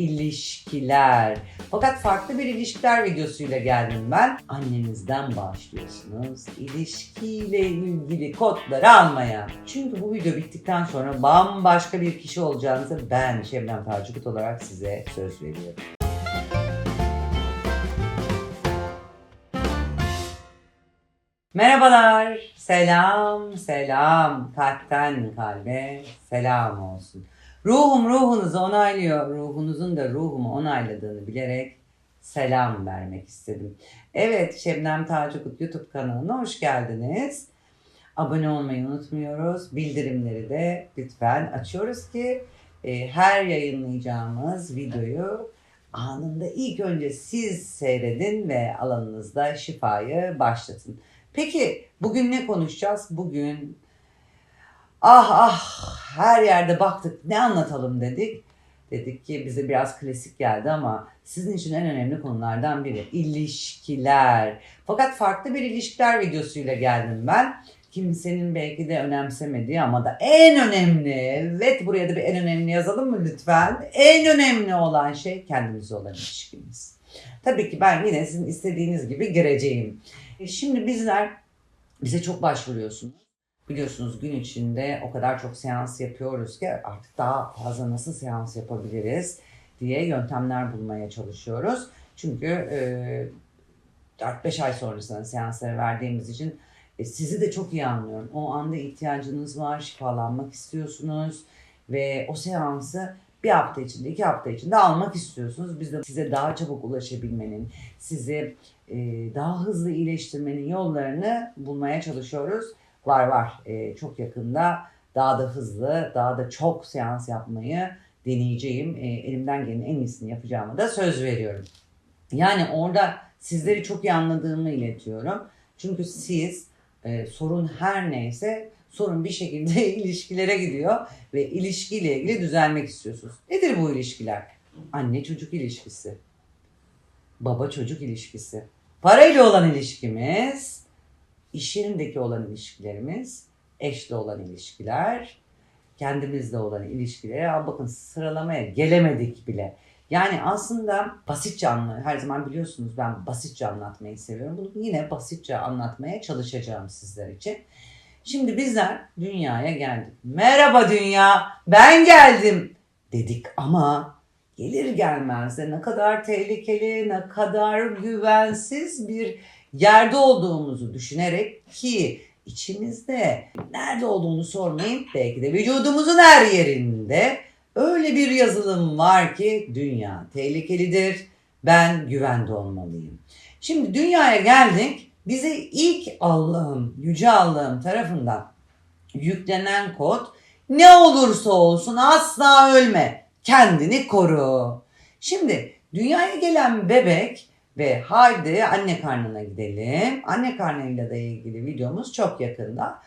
ilişkiler. Fakat farklı bir ilişkiler videosuyla geldim ben. Annenizden başlıyorsunuz ilişkiyle ilgili kodları almaya. Çünkü bu video bittikten sonra bambaşka bir kişi olacağınızı ben Şebnem Tacıkut olarak size söz veriyorum. Merhabalar, selam, selam, kalpten kalbe selam olsun. Ruhum ruhunuzu onaylıyor, ruhunuzun da ruhumu onayladığını bilerek selam vermek istedim. Evet, Şebnem Tacıkut YouTube kanalına hoş geldiniz. Abone olmayı unutmuyoruz. Bildirimleri de lütfen açıyoruz ki e, her yayınlayacağımız videoyu anında ilk önce siz seyredin ve alanınızda şifayı başlatın. Peki bugün ne konuşacağız? Bugün ah ah her yerde baktık ne anlatalım dedik. Dedik ki bize biraz klasik geldi ama sizin için en önemli konulardan biri ilişkiler. Fakat farklı bir ilişkiler videosuyla geldim ben. Kimsenin belki de önemsemediği ama da en önemli, evet buraya da bir en önemli yazalım mı lütfen? En önemli olan şey kendimize olan ilişkimiz. Tabii ki ben yine sizin istediğiniz gibi gireceğim. E, Şimdi bizler bize çok başvuruyorsunuz. Biliyorsunuz gün içinde o kadar çok seans yapıyoruz ki artık daha fazla nasıl seans yapabiliriz diye yöntemler bulmaya çalışıyoruz. Çünkü e, 4-5 ay sonrasında seansları verdiğimiz için e, sizi de çok iyi anlıyorum. O anda ihtiyacınız var, şifalanmak istiyorsunuz ve o seansı bir hafta içinde, iki hafta içinde almak istiyorsunuz. Biz de size daha çabuk ulaşabilmenin, sizi e, daha hızlı iyileştirmenin yollarını bulmaya çalışıyoruz. Var var. E, çok yakında daha da hızlı, daha da çok seans yapmayı deneyeceğim. E, elimden gelenin en iyisini yapacağımı da söz veriyorum. Yani orada sizleri çok iyi anladığımı iletiyorum. Çünkü siz e, sorun her neyse sorun bir şekilde ilişkilere gidiyor ve ilişkiyle ilgili düzelmek istiyorsunuz. Nedir bu ilişkiler? Anne çocuk ilişkisi, baba çocuk ilişkisi, parayla olan ilişkimiz, iş yerindeki olan ilişkilerimiz, eşle olan ilişkiler, kendimizle olan ilişkiler. Ya bakın sıralamaya gelemedik bile. Yani aslında basitçe anla, her zaman biliyorsunuz ben basitçe anlatmayı seviyorum. Bunu yine basitçe anlatmaya çalışacağım sizler için. Şimdi bizler dünyaya geldik. Merhaba dünya, ben geldim dedik ama gelir gelmez de ne kadar tehlikeli, ne kadar güvensiz bir yerde olduğumuzu düşünerek ki içimizde nerede olduğunu sormayın belki de vücudumuzun her yerinde öyle bir yazılım var ki dünya tehlikelidir. Ben güvende olmalıyım. Şimdi dünyaya geldik. Bize ilk Allah'ım, yüce Allah'ım tarafından yüklenen kod ne olursa olsun asla ölme. Kendini koru. Şimdi dünyaya gelen bebek ve haydi anne karnına gidelim. Anne karnıyla da ilgili videomuz çok yakında.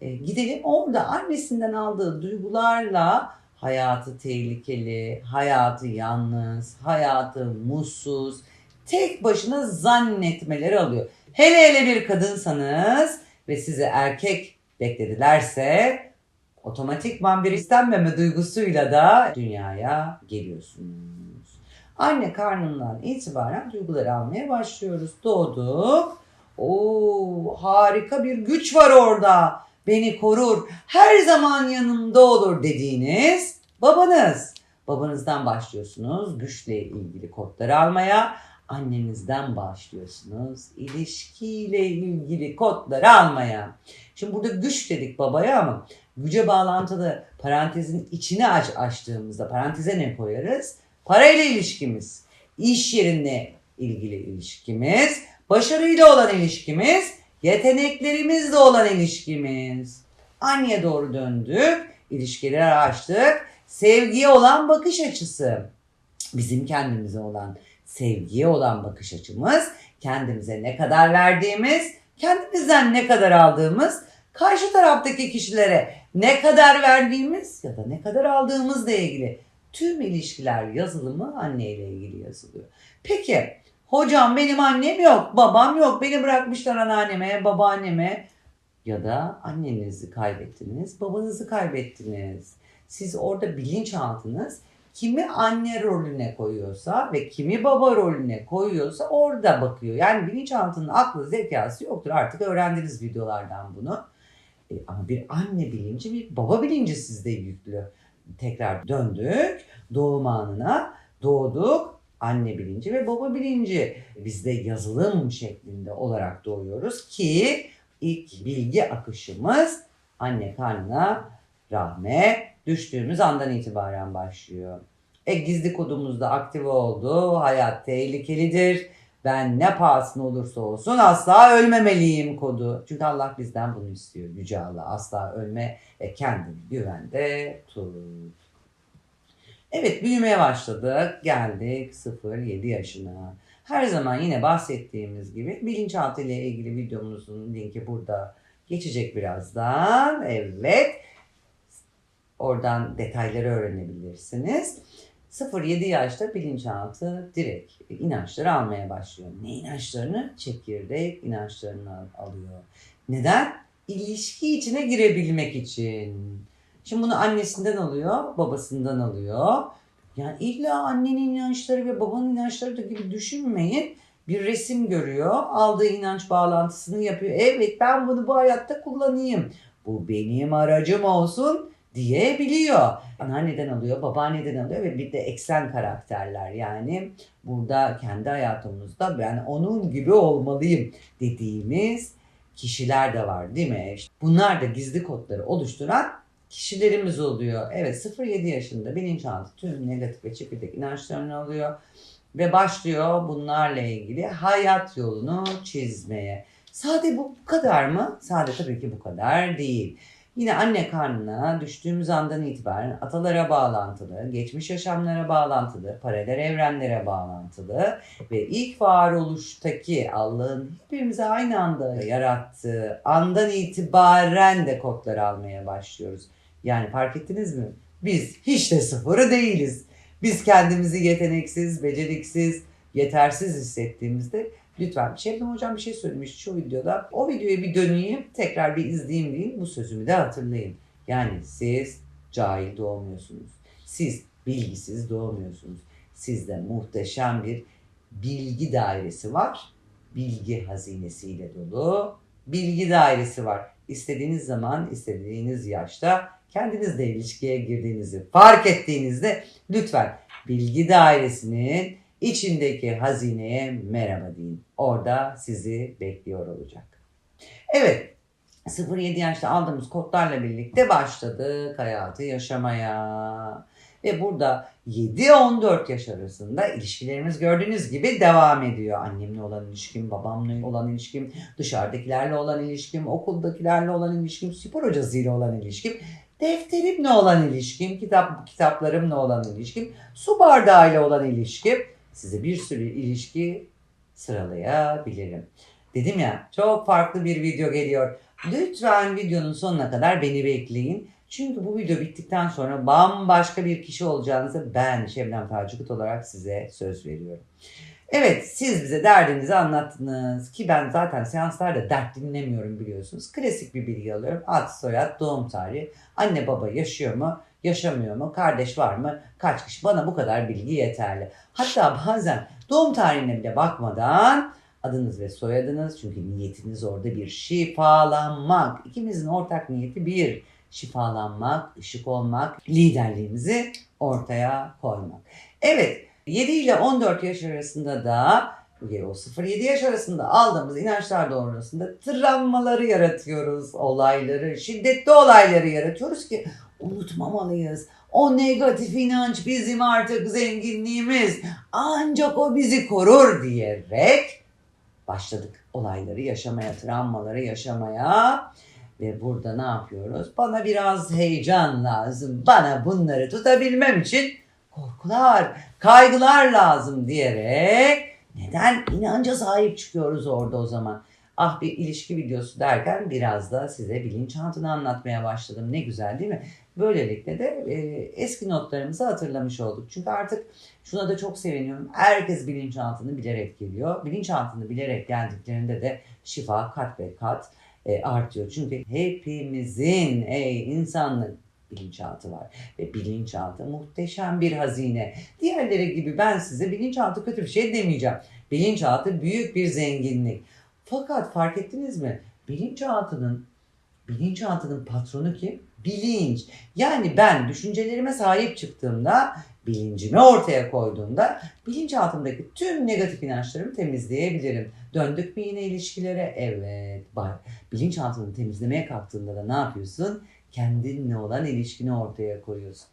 E, gidelim orada annesinden aldığı duygularla hayatı tehlikeli, hayatı yalnız, hayatı mutsuz, tek başına zannetmeleri alıyor. Hele hele bir kadınsanız ve size erkek bekledilerse otomatikman bir istenmeme duygusuyla da dünyaya geliyorsunuz. Anne karnından itibaren duyguları almaya başlıyoruz. Doğduk. Oo harika bir güç var orada. Beni korur. Her zaman yanımda olur dediğiniz babanız. Babanızdan başlıyorsunuz güçle ilgili kodları almaya. Annenizden başlıyorsunuz ilişkiyle ilgili kodları almaya. Şimdi burada güç dedik babaya ama güce bağlantılı parantezin içine aç açtığımızda paranteze ne koyarız? Parayla ilişkimiz, iş yerine ilgili ilişkimiz, başarıyla olan ilişkimiz, yeteneklerimizle olan ilişkimiz. Anneye doğru döndük, ilişkileri açtık, sevgiye olan bakış açısı, bizim kendimize olan sevgiye olan bakış açımız, kendimize ne kadar verdiğimiz, kendimizden ne kadar aldığımız, karşı taraftaki kişilere ne kadar verdiğimiz ya da ne kadar aldığımızla ilgili tüm ilişkiler yazılımı anneyle ilgili yazılıyor. Peki hocam benim annem yok, babam yok, beni bırakmışlar anneanneme, babaanneme ya da annenizi kaybettiniz, babanızı kaybettiniz. Siz orada bilinçaltınız kimi anne rolüne koyuyorsa ve kimi baba rolüne koyuyorsa orada bakıyor. Yani bilinçaltının aklı zekası yoktur. Artık öğrendiniz videolardan bunu. E, ama bir anne bilinci, bir baba bilinci sizde yüklü. Tekrar döndük doğum anına, doğduk. Anne bilinci ve baba bilinci bizde yazılım şeklinde olarak doğuyoruz ki ilk bilgi akışımız anne karnına rahme düştüğümüz andan itibaren başlıyor. E gizli kodumuz da aktive oldu. Hayat tehlikelidir. Ben ne pahasına olursa olsun asla ölmemeliyim kodu. Çünkü Allah bizden bunu istiyor. Yüce Allah asla ölme ve kendini güvende tut. Evet büyümeye başladık. Geldik 0-7 yaşına. Her zaman yine bahsettiğimiz gibi bilinçaltı ile ilgili videomuzun linki burada geçecek birazdan. Evet. Oradan detayları öğrenebilirsiniz. 0-7 yaşta bilinçaltı direkt inançları almaya başlıyor. Ne inançlarını? Çekirdek inançlarını al- alıyor. Neden? İlişki içine girebilmek için. Şimdi bunu annesinden alıyor, babasından alıyor. Yani illa annenin inançları ve babanın inançları da gibi düşünmeyin. Bir resim görüyor, aldığı inanç bağlantısını yapıyor. Evet ben bunu bu hayatta kullanayım. Bu benim aracım olsun diyebiliyor. Anneanneden alıyor, babaanneden alıyor ve bir de eksen karakterler. Yani burada kendi hayatımızda ben onun gibi olmalıyım dediğimiz kişiler de var değil mi? Bunlar da gizli kodları oluşturan kişilerimiz oluyor. Evet 0-7 yaşında bilinçaltı tüm negatif ve çekirdek inançlarını alıyor ve başlıyor bunlarla ilgili hayat yolunu çizmeye. Sade bu kadar mı? Sade tabii ki bu kadar değil. Yine anne karnına düştüğümüz andan itibaren atalara bağlantılı, geçmiş yaşamlara bağlantılı, paralel evrenlere bağlantılı ve ilk varoluştaki Allah'ın hepimize aynı anda yarattığı andan itibaren de kodları almaya başlıyoruz. Yani fark ettiniz mi? Biz hiç de sıfırı değiliz. Biz kendimizi yeteneksiz, beceriksiz, yetersiz hissettiğimizde lütfen Şebnem Hocam bir şey söylemiş şu videoda. O videoyu bir döneyim, tekrar bir izleyeyim deyin. Bu sözümü de hatırlayın. Yani siz cahil doğmuyorsunuz. Siz bilgisiz doğmuyorsunuz. Sizde muhteşem bir bilgi dairesi var. Bilgi hazinesiyle dolu. Bilgi dairesi var. İstediğiniz zaman, istediğiniz yaşta kendinizle ilişkiye girdiğinizi fark ettiğinizde lütfen bilgi dairesinin içindeki hazineye merhaba deyin. Orada sizi bekliyor olacak. Evet 0-7 yaşta aldığımız kodlarla birlikte başladık hayatı yaşamaya. Ve burada 7-14 yaş arasında ilişkilerimiz gördüğünüz gibi devam ediyor. Annemle olan ilişkim, babamla olan ilişkim, dışarıdakilerle olan ilişkim, okuldakilerle olan ilişkim, spor hocasıyla olan ilişkim, defterimle olan ilişkim, kitap kitaplarımla olan ilişkim, su bardağıyla olan ilişkim. Size bir sürü ilişki sıralayabilirim. Dedim ya çok farklı bir video geliyor. Lütfen videonun sonuna kadar beni bekleyin. Çünkü bu video bittikten sonra bambaşka bir kişi olacağınızı ben Şebnem Tacıkut olarak size söz veriyorum. Evet siz bize derdinizi anlattınız ki ben zaten seanslarda dert dinlemiyorum biliyorsunuz. Klasik bir bilgi alıyorum. Ad, soyad, doğum tarihi, anne baba yaşıyor mu, yaşamıyor mu, kardeş var mı, kaç kişi bana bu kadar bilgi yeterli. Hatta bazen doğum tarihine bile bakmadan adınız ve soyadınız çünkü niyetiniz orada bir şifalanmak. İkimizin ortak niyeti bir şifalanmak, ışık olmak, liderliğimizi ortaya koymak. Evet 7 ile 14 yaş arasında da o 0-7 yaş arasında aldığımız inançlar doğrultusunda travmaları yaratıyoruz, olayları, şiddetli olayları yaratıyoruz ki unutmamalıyız. O negatif inanç bizim artık zenginliğimiz. Ancak o bizi korur diyerek başladık olayları yaşamaya, travmaları yaşamaya. Ve burada ne yapıyoruz? Bana biraz heyecan lazım. Bana bunları tutabilmem için korkular, kaygılar lazım diyerek neden inanca sahip çıkıyoruz orada o zaman? Ah bir ilişki videosu derken biraz da size bilinçaltını anlatmaya başladım. Ne güzel değil mi? Böylelikle de e, eski notlarımızı hatırlamış olduk. Çünkü artık şuna da çok seviniyorum. Herkes bilinçaltını bilerek geliyor. Bilinçaltını bilerek geldiklerinde de şifa kat ve kat e, artıyor. Çünkü hepimizin ey insanlık bilinçaltı var. Ve bilinçaltı muhteşem bir hazine. Diğerleri gibi ben size bilinçaltı kötü bir şey demeyeceğim. Bilinçaltı büyük bir zenginlik. Fakat fark ettiniz mi? Bilinçaltının bilinçaltının patronu kim? Bilinç. Yani ben düşüncelerime sahip çıktığımda, bilincimi ortaya koyduğumda bilinçaltımdaki tüm negatif inançlarımı temizleyebilirim. Döndük mü yine ilişkilere? Evet. Bak bilinçaltını temizlemeye kalktığında da ne yapıyorsun? Kendinle olan ilişkini ortaya koyuyorsun.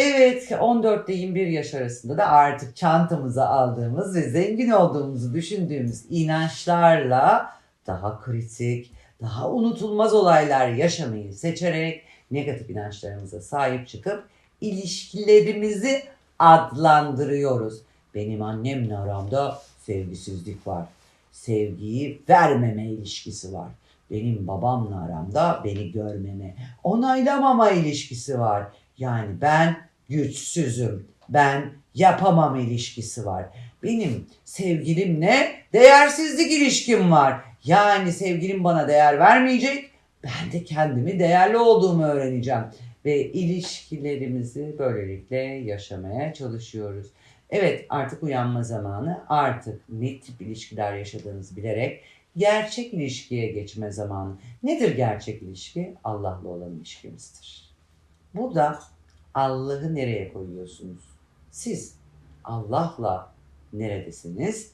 Evet 14 ile 21 yaş arasında da artık çantamıza aldığımız ve zengin olduğumuzu düşündüğümüz inançlarla daha kritik, daha unutulmaz olaylar yaşamayı seçerek negatif inançlarımıza sahip çıkıp ilişkilerimizi adlandırıyoruz. Benim annemle aramda sevgisizlik var. Sevgiyi vermeme ilişkisi var. Benim babamla aramda beni görmeme, onaylamama ilişkisi var. Yani ben güçsüzüm, ben yapamam ilişkisi var. Benim sevgilimle değersizlik ilişkim var. Yani sevgilim bana değer vermeyecek, ben de kendimi değerli olduğumu öğreneceğim. Ve ilişkilerimizi böylelikle yaşamaya çalışıyoruz. Evet artık uyanma zamanı, artık ne tip ilişkiler yaşadığınızı bilerek gerçek ilişkiye geçme zamanı. Nedir gerçek ilişki? Allah'la olan ilişkimizdir. Burada Allah'ı nereye koyuyorsunuz? Siz Allah'la neredesiniz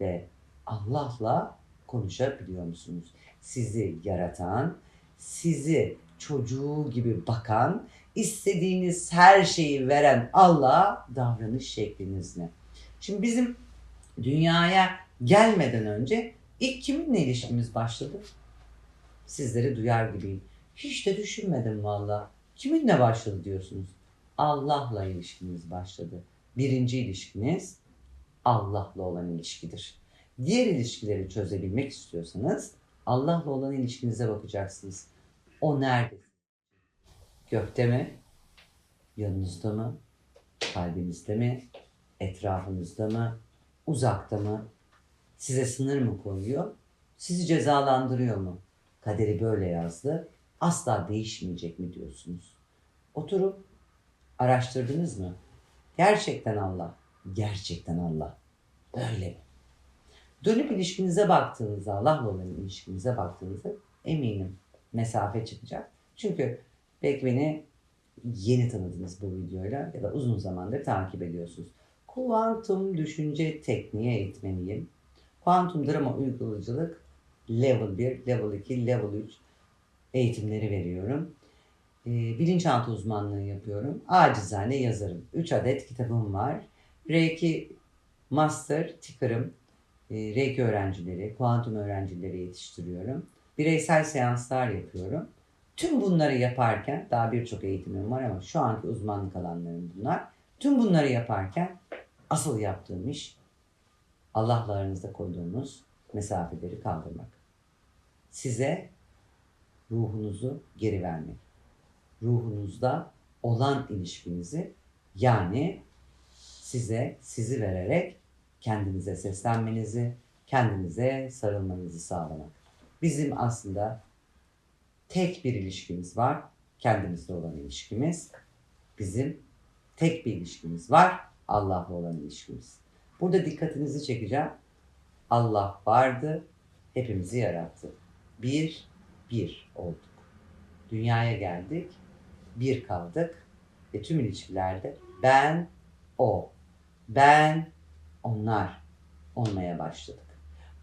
ve Allah'la konuşabiliyor musunuz? Sizi yaratan, sizi çocuğu gibi bakan, istediğiniz her şeyi veren Allah'a davranış şekliniz ne? Şimdi bizim dünyaya gelmeden önce ilk kiminle ilişkimiz başladı? Sizleri duyar gibiyim. Hiç de düşünmedim valla. Kiminle başladı diyorsunuz? Allah'la ilişkiniz başladı. Birinci ilişkiniz Allah'la olan ilişkidir. Diğer ilişkileri çözebilmek istiyorsanız Allah'la olan ilişkinize bakacaksınız. O nerede? Gökte mi? Yanınızda mı? Kalbinizde mi? Etrafınızda mı? Uzakta mı? Size sınır mı koyuyor? Sizi cezalandırıyor mu? Kaderi böyle yazdı. Asla değişmeyecek mi diyorsunuz? Oturup araştırdınız mı? Gerçekten Allah. Gerçekten Allah. Böyle mi? Dönüp ilişkinize baktığınızda, Allah'la olan ilişkinize baktığınızda eminim mesafe çıkacak. Çünkü belki beni yeni tanıdınız bu videoyla ya da uzun zamandır takip ediyorsunuz. Kuantum düşünce tekniği eğitmeniyim. Kuantum drama uygulayıcılık level 1, level 2, level 3 eğitimleri veriyorum. Ee, bilinçaltı uzmanlığı yapıyorum. Acizane yazarım. 3 adet kitabım var. Reiki Master Ticker'ım. Ee, Reiki öğrencileri, kuantum öğrencileri yetiştiriyorum. Bireysel seanslar yapıyorum. Tüm bunları yaparken, daha birçok eğitimim var ama şu anki uzmanlık alanlarım bunlar. Tüm bunları yaparken asıl yaptığım iş Allah'la aranızda koyduğunuz mesafeleri kaldırmak. Size ruhunuzu geri vermek. Ruhunuzda olan ilişkinizi yani size sizi vererek kendinize seslenmenizi, kendinize sarılmanızı sağlamak. Bizim aslında tek bir ilişkimiz var. Kendimizle olan ilişkimiz. Bizim tek bir ilişkimiz var. Allah'la olan ilişkimiz. Burada dikkatinizi çekeceğim. Allah vardı, hepimizi yarattı. Bir, bir olduk. Dünyaya geldik, bir kaldık ve tüm ilişkilerde ben, o, ben, onlar olmaya başladık.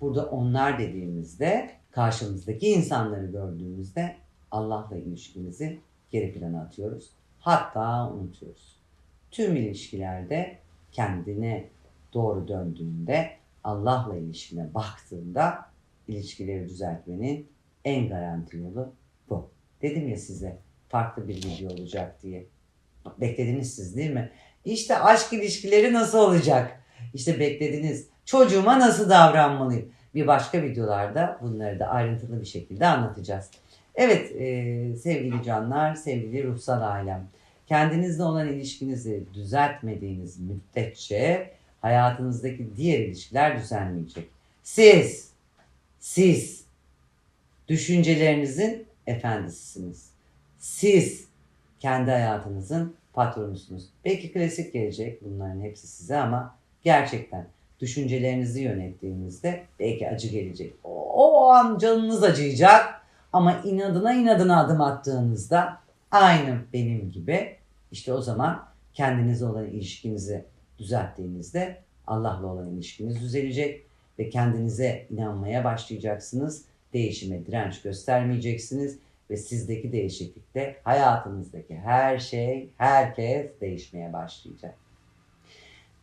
Burada onlar dediğimizde karşımızdaki insanları gördüğümüzde Allah'la ilişkimizi geri plana atıyoruz. Hatta unutuyoruz. Tüm ilişkilerde kendine doğru döndüğünde Allah'la ilişkine baktığında ilişkileri düzeltmenin en garanti yolu bu. Dedim ya size farklı bir video olacak diye. Beklediniz siz değil mi? İşte aşk ilişkileri nasıl olacak? İşte beklediniz. Çocuğuma nasıl davranmalıyım? Bir başka videolarda bunları da ayrıntılı bir şekilde anlatacağız. Evet e, sevgili canlar, sevgili ruhsal ailem. Kendinizle olan ilişkinizi düzeltmediğiniz müddetçe hayatınızdaki diğer ilişkiler düzelmeyecek. Siz, siz düşüncelerinizin efendisisiniz. Siz kendi hayatınızın patronusunuz. Belki klasik gelecek bunların hepsi size ama gerçekten düşüncelerinizi yönettiğinizde belki acı gelecek. O, o an canınız acıyacak ama inadına inadına adım attığınızda aynı benim gibi işte o zaman kendinize olan ilişkinizi düzelttiğinizde Allah'la olan ilişkiniz düzelecek ve kendinize inanmaya başlayacaksınız. Değişime direnç göstermeyeceksiniz ve sizdeki değişiklikle hayatınızdaki her şey, herkes değişmeye başlayacak.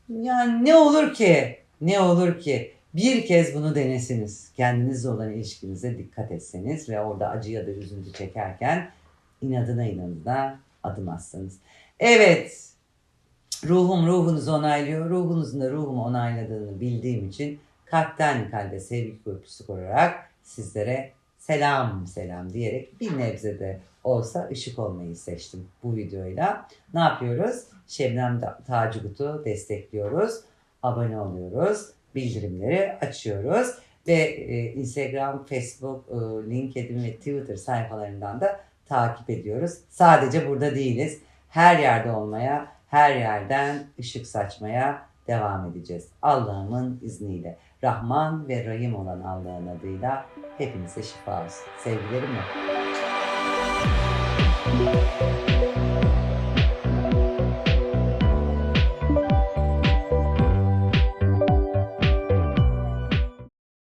Yani ne olur ki, ne olur ki bir kez bunu denesiniz. Kendinizle olan ilişkinize dikkat etseniz ve orada acı ya da üzüntü çekerken inadına inadına adım atsanız. Evet, ruhum ruhunuzu onaylıyor. Ruhunuzun da ruhumu onayladığını bildiğim için kalpten kalbe sevgi köprüsü kurarak sizlere selam selam diyerek bir nebze de olsa ışık olmayı seçtim bu videoyla. Ne yapıyoruz? Şebnem Tacıgut'u destekliyoruz. Abone oluyoruz. Bildirimleri açıyoruz. Ve e, Instagram, Facebook, e, LinkedIn ve Twitter sayfalarından da takip ediyoruz. Sadece burada değiliz. Her yerde olmaya, her yerden ışık saçmaya devam edeceğiz. Allah'ımın izniyle. Rahman ve Rahim olan Allah'ın adıyla hepinize şifa olsun. Sevgilerimle.